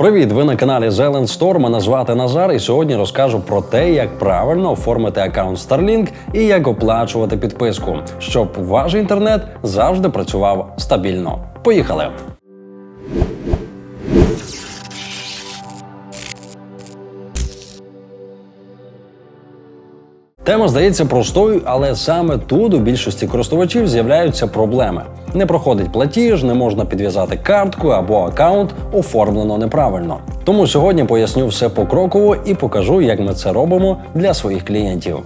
Привіт! Ви на каналі Zelen Store. Мене звати Назар, і сьогодні розкажу про те, як правильно оформити аккаунт Starlink і як оплачувати підписку, щоб ваш інтернет завжди працював стабільно. Поїхали! Тема здається простою, але саме тут у більшості користувачів з'являються проблеми. Не проходить платіж, не можна підв'язати картку або аккаунт оформлено неправильно. Тому сьогодні поясню все покроково і покажу, як ми це робимо для своїх клієнтів.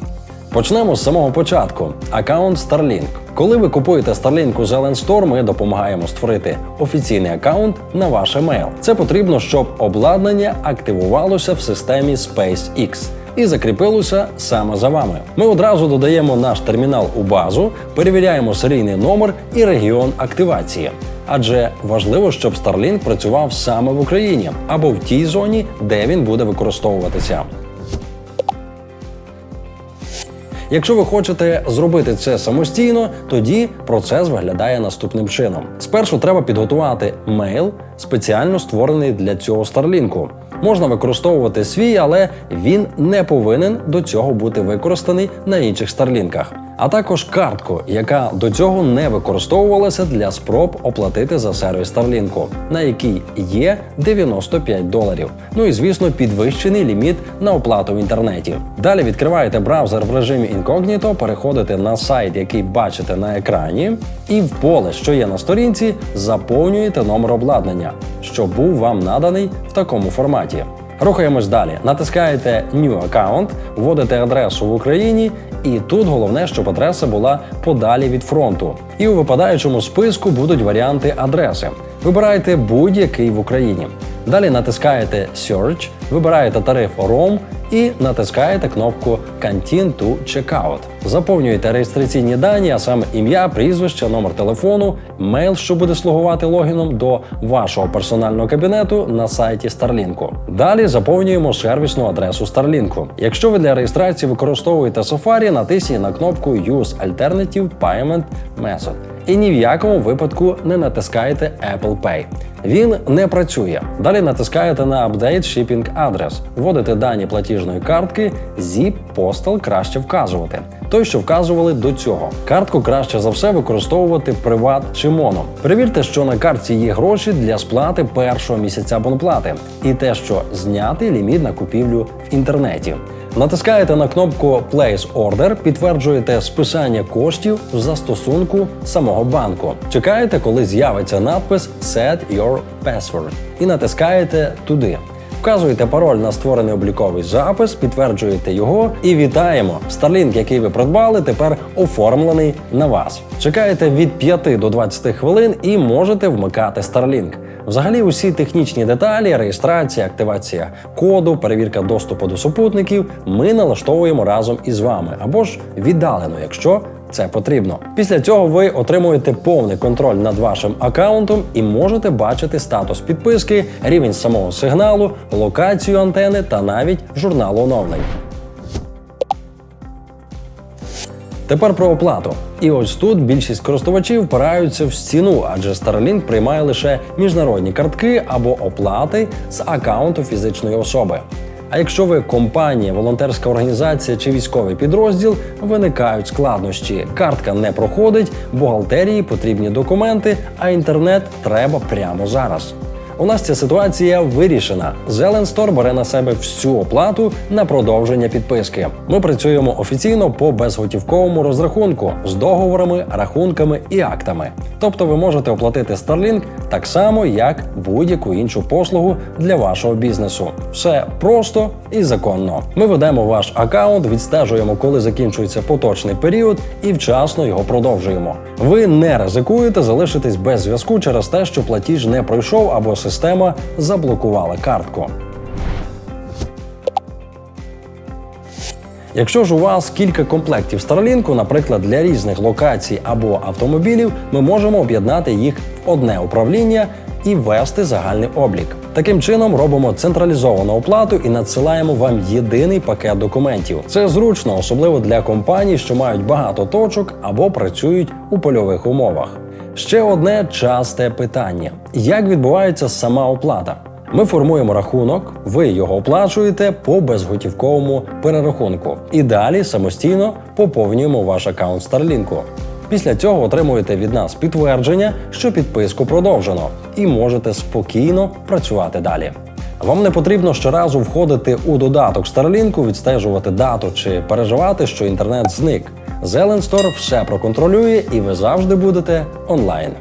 Почнемо з самого початку. Аккаунт Starlink. Коли ви купуєте Starlink у Zelen ми допомагаємо створити офіційний аккаунт на ваш емейл. Це потрібно, щоб обладнання активувалося в системі SpaceX і закріпилося саме за вами. Ми одразу додаємо наш термінал у базу, перевіряємо серійний номер і регіон активації. Адже важливо, щоб Starlink працював саме в Україні або в тій зоні, де він буде використовуватися. Якщо ви хочете зробити це самостійно, тоді процес виглядає наступним чином: спершу треба підготувати мейл, спеціально створений для цього Starlink. Можна використовувати свій, але він не повинен до цього бути використаний на інших старлінках. А також картку, яка до цього не використовувалася для спроб оплатити за сервіс Starlink, на який є 95 доларів. Ну і звісно, підвищений ліміт на оплату в інтернеті. Далі відкриваєте браузер в режимі інкогніто, переходите на сайт, який бачите на екрані, і в поле, що є на сторінці, заповнюєте номер обладнання, що був вам наданий в такому форматі. Рухаємось далі. Натискаєте New Account, вводите адресу в Україні, і тут головне, щоб адреса була подалі від фронту. І у випадаючому списку будуть варіанти адреси. Вибирайте будь-який в Україні. Далі натискаєте Search, вибираєте тариф ROM і натискаєте кнопку Continue to Checkout. Заповнюєте реєстраційні дані, а саме ім'я, прізвище, номер телефону, мейл, що буде слугувати логіном до вашого персонального кабінету на сайті Starlink. Далі заповнюємо сервісну адресу Starlink. Якщо ви для реєстрації використовуєте Safari, натисніть на кнопку Use Alternative Payment Method. І ні в якому випадку не натискаєте Apple Pay. Він не працює. Далі натискаєте на Update Shipping Address, вводите дані платіжної картки, ZIP, Postal краще вказувати. Той, що вказували до цього. Картку краще за все використовувати приват чи моно. Перевірте, що на картці є гроші для сплати першого місяця абонплати, і те, що знятий ліміт на купівлю в інтернеті. Натискаєте на кнопку Place Order, підтверджуєте списання коштів в застосунку самого банку. Чекаєте, коли з'явиться надпис Set your password і натискаєте туди. Вказуєте пароль на створений обліковий запис, підтверджуєте його і вітаємо. Starlink, який ви придбали, тепер оформлений на вас. Чекаєте від 5 до 20 хвилин і можете вмикати Starlink. Взагалі, усі технічні деталі, реєстрація, активація коду, перевірка доступу до супутників ми налаштовуємо разом із вами або ж віддалено, якщо це потрібно. Після цього ви отримуєте повний контроль над вашим аккаунтом і можете бачити статус підписки, рівень самого сигналу, локацію антени та навіть журнал оновлень. Тепер про оплату. І ось тут більшість користувачів впираються в стіну, адже Starlink приймає лише міжнародні картки або оплати з аккаунту фізичної особи. А якщо ви компанія, волонтерська організація чи військовий підрозділ, виникають складнощі. Картка не проходить, бухгалтерії потрібні документи, а інтернет треба прямо зараз. У нас ця ситуація вирішена. Store бере на себе всю оплату на продовження підписки. Ми працюємо офіційно по безготівковому розрахунку з договорами, рахунками і актами. Тобто ви можете оплатити Starlink так само, як будь-яку іншу послугу для вашого бізнесу. Все просто і законно. Ми ведемо ваш аккаунт, відстежуємо, коли закінчується поточний період, і вчасно його продовжуємо. Ви не ризикуєте залишитись без зв'язку через те, що платіж не пройшов або система заблокувала картку. Якщо ж у вас кілька комплектів Starlink, наприклад, для різних локацій або автомобілів, ми можемо об'єднати їх в одне управління і ввести загальний облік. Таким чином робимо централізовану оплату і надсилаємо вам єдиний пакет документів. Це зручно, особливо для компаній, що мають багато точок або працюють у польових умовах. Ще одне часте питання: як відбувається сама оплата? Ми формуємо рахунок, ви його оплачуєте по безготівковому перерахунку. І далі самостійно поповнюємо ваш аккаунт Starlink. Після цього отримуєте від нас підтвердження, що підписку продовжено, і можете спокійно працювати далі. Вам не потрібно щоразу входити у додаток Starlink, відстежувати дату чи переживати, що інтернет зник. Store все проконтролює, і ви завжди будете онлайн.